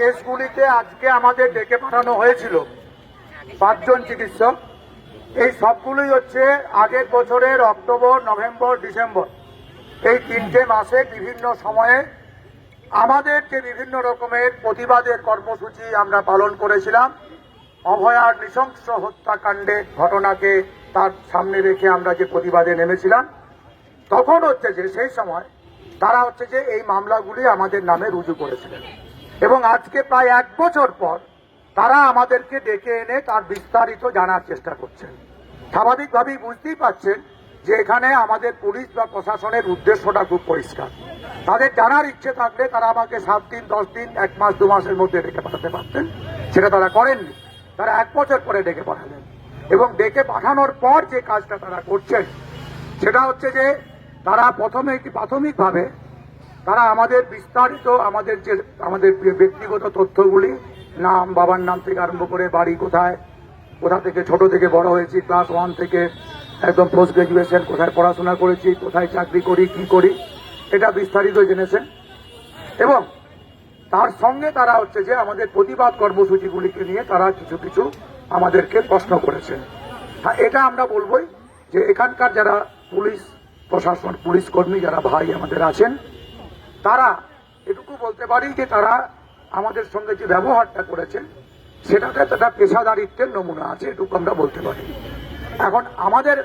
কেসগুলিতে আজকে আমাদের ডেকে পাঠানো হয়েছিল। পাঁচজন চিকিৎসক। এই সবগুলোই হচ্ছে আগের বছরের অক্টোবর, নভেম্বর, ডিসেম্বর। এই তিনটে মাসে বিভিন্ন সময়ে আমাদের যে বিভিন্ন রকমের প্রতিবাদের কর্মসূচি আমরা পালন করেছিলাম। অভয়ার নৃশংস হত্যাকাণ্ডের ঘটনাকে তার সামনে রেখে আমরা যে প্রতিবাদে নেমেছিলাম, তখন হচ্ছে যে সেই সময় তারা হচ্ছে যে এই মামলাগুলি আমাদের নামে রুজু করেছিলেন। এবং আজকে প্রায় এক বছর পর তারা আমাদেরকে ডেকে এনে তার বিস্তারিত জানার চেষ্টা করছেন। স্বাভাবিকভাবেই বুঝতেই পাচ্ছেন যে এখানে আমাদের পুলিশ বা প্রশাসনের উদ্দেশ্যটা খুব পরিষ্কার। তাদের জানার ইচ্ছে থাকলে তারা আমাকে সাত দিন, দশ দিন, এক মাস, দু মাসের মধ্যে ডেকে পাঠাতে পারতেন। সেটা তারা করেননি। তারা এক বছর পরে ডেকে পাঠালেন। এবং ডেকে পাঠানোর পর যে কাজটা তারা করছেন, সেটা হচ্ছে যে তারা প্রথমে প্রাথমিকভাবে তারা আমাদের বিস্তারিত আমাদের যে, আমাদের ব্যক্তিগত তথ্যগুলি, নাম, বাবার নাম থেকে আরম্ভ করে বাড়ি কোথায়, কোথা থেকে ছোট থেকে বড় হয়েছি ক্লাস ওয়ান থেকে একদম পোস্ট গ্রাজুয়েশন কোথায় পড়াশোনা করেছি, কোথায় চাকরি করি, কি করি, এটা বিস্তারিত জেনেছেন। এবং তার সঙ্গে তারা হচ্ছে যে আমাদের প্রতিবাদ কর্মসূচিগুলিকে নিয়ে তারা কিছু কিছু আমাদেরকে প্রশ্ন করেছেন। হ্যাঁ এটা আমরা বলবই যে এখানকার যারা পুলিশ প্রশাসন, পুলিশ কর্মী যারা ভাই আমাদের আছেন তারা, এটুকু বলতে পারি যে তারা আমাদের সঙ্গে যে ব্যবহারটা করেছেন, সেটাতে একটা পেশাদারিত্বের নমুনা আছে, এটুকু আমরা বলতে পারি। এখন আমাদের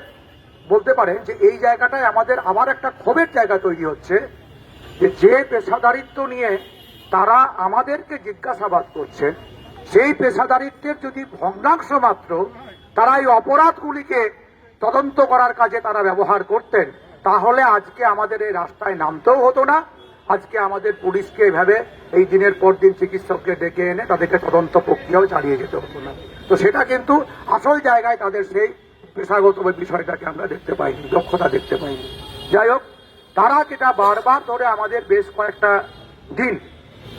বলতে পারেন যে এই জায়গাটায় আমাদের আবার একটা ক্ষোভের জায়গা তৈরি হচ্ছে, যে যে পেশাদারিত্ব নিয়ে তারা আমাদেরকে জিজ্ঞাসাবাদ করছেন সেই পেশাদারিত্বের যদি ভগ্নাংশ মাত্র তারা এই অপরাধগুলিকে তদন্ত করার কাজে তারা ব্যবহার করতেন, তাহলে আজকে আমাদের এই রাস্তায় নামতেও হতো না আজকে আমাদের পুলিশকে এভাবে এই দিনের পর দিন চিকিৎসককে ডেকে এনে তাদেরকে তদন্ত প্রক্রিয়াও চালিয়ে যেতে হতো না। তো সেটা কিন্তু আসল জায়গায় তাদের সেই পেশাগত বিষয়টাকে আমরা দেখতে পাইনি, দক্ষতা দেখতে পাইনি। যাই হোক, তারা যেটা বারবার ধরে আমাদের বেশ কয়েকটা দিন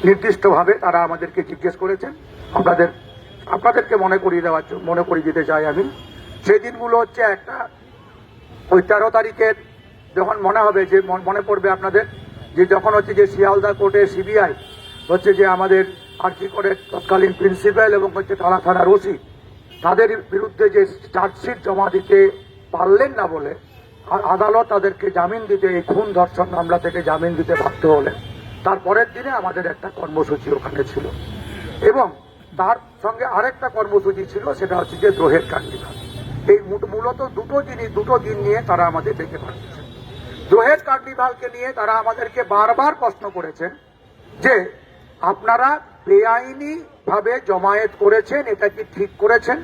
নির্দিষ্টভাবে তারা আমাদেরকে জিজ্ঞেস করেছেন। আপনাদের, আপনাদেরকে মনে করিয়ে দেওয়ার জন্য, মনে করিয়ে দিতে চাই আমি। সেই দিনগুলো হচ্ছে একটা, ওই তেরো তারিখের যখন মনে হবে যে, মনে পড়বে আপনাদের যে যখন হচ্ছে যে শিয়ালদা কোর্টে সিবিআই হচ্ছে যে আমাদের আর আর্জি করে তৎকালীন প্রিন্সিপাল এবং হচ্ছে টালা থানার ওসি, তাদের বিরুদ্ধে যে চার্জশিট জমা দিতে পারলেন না বলে আর আদালত তাদেরকে জামিন দিতে, এই খুন ধর্ষণ মামলা থেকে জামিন দিতে বাধ্য হলেন। তারপরের দিনে আমাদের একটা কর্মসূচি ওখানে ছিল। এবং তার সঙ্গে আরেকটা কর্মসূচি ছিল, সেটা হচ্ছে যে দ্রোহের কার্নিভাল এই মূলত দুটো জিনিস দুটো দিন নিয়ে তারা আমাদের ডেকে পাঠিয়েছেন দ্রোহের কার্নিভালকে নিয়ে তারা আমাদেরকে বারবার প্রশ্ন করেছেন যে আপনারা বেআইনি ভাবে জমায়েত করেছেন, এটা কি ঠিক করেছেন?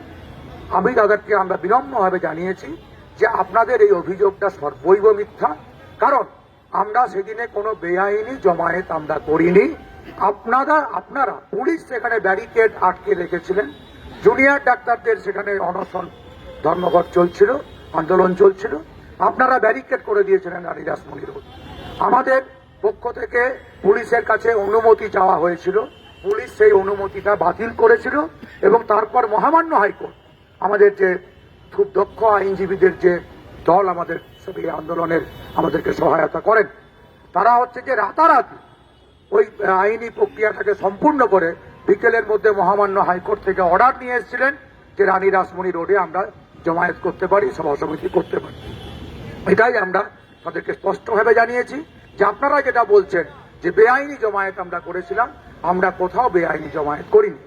আমি তাদেরকে আমরা বিনম্রভাবে জানিয়েছি যে আপনাদের এই অভিযোগটা সর্বৈব মিথ্যা। কারণ আমরা সেদিনে কোনো বেআইনি জমায়েত আমরা করিনি। আপনারা আপনারা পুলিশ সেখানে ব্যারিকেড আটকে রেখেছিলেন। জুনিয়র ডাক্তারদের সেখানে অনশন ধর্মঘট চলছিল, আন্দোলন চলছিল। আপনারা ব্যারিকেড করে দিয়েছিলেন রানী রাসমণি রোড আমাদের পক্ষ থেকে পুলিশের কাছে অনুমতি চাওয়া হয়েছিল। পুলিশ সেই অনুমতিটা বাতিল করেছিল এবং তারপর মহামান্য হাইকোর্ট আমাদের যে খুব দক্ষ আইনজীবীদের যে দল আমাদের এই আন্দোলনের আমাদেরকে সহায়তা করেন, তারা হচ্ছে যে রাতারাতি ওই আইনি প্রক্রিয়াটাকে সম্পূর্ণ করে বিকেলের মধ্যে মহামান্য হাইকোর্ট থেকে অর্ডার নিয়ে এসেছিলেন যে রানী রাসমণি রোডে আমরা জমায়েত করতে পারি, সভা সমিতি করতে পারি। এটাই আমরা তাদেরকে স্পষ্টভাবে জানিয়েছি যে আপনারা যেটা বলছেন যে বেআইনি জমায়েত আমরা করেছিলাম, আমরা কোথাও বেআইনি জমায়েত করিনি।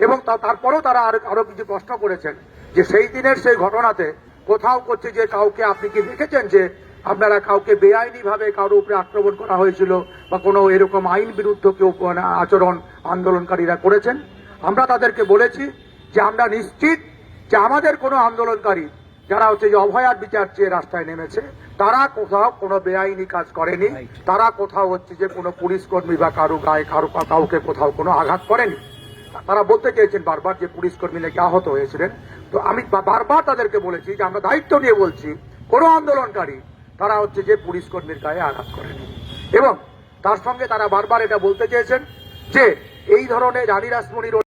এবং তারপরেও তারা আরও আরও কিছু প্রশ্ন করেছেন যে সেই দিনের সেই ঘটনাতে কোথাও করছে যে কাউকে আপনি কি দেখেছেন যে আপনারা কাউকে বেআইনি ভাবে কারোর উপরে আক্রমণ করা হয়েছিল বা কোনো এরকম আইন বিরুদ্ধ কেউ আচরণ আন্দোলনকারীরা করেছেন? আমরা তাদেরকে বলেছি যে আমরা নিশ্চিত যে আমাদের কোনো আন্দোলনকারী যারা হচ্ছে যে অভয়ার বিচার চেয়ে রাস্তায় নেমেছে তারা কোথাও কোনো বেআইনি কাজ করেনি। তারা কোথাও হচ্ছে যে কোনো পুলিশ কর্মী বা কারও গায়ে কারও কাউকে কোথাও কোনো আঘাত করেনি। তারা বলতে চেয়েছেন বারবার যে পুলিশ কর্মী নাকি আহত হয়েছিলেন। তো আমি বারবার তাদেরকে বলেছি যে আমরা দায়িত্ব নিয়ে বলছি কোনো আন্দোলনকারী তারা হচ্ছে যে পুলিশ কর্মীর গায়ে আঘাত করেনি। এবং তার সঙ্গে তারা বারবার এটা বলতে চেয়েছেন যে এই ধরনের রানী রাসমণির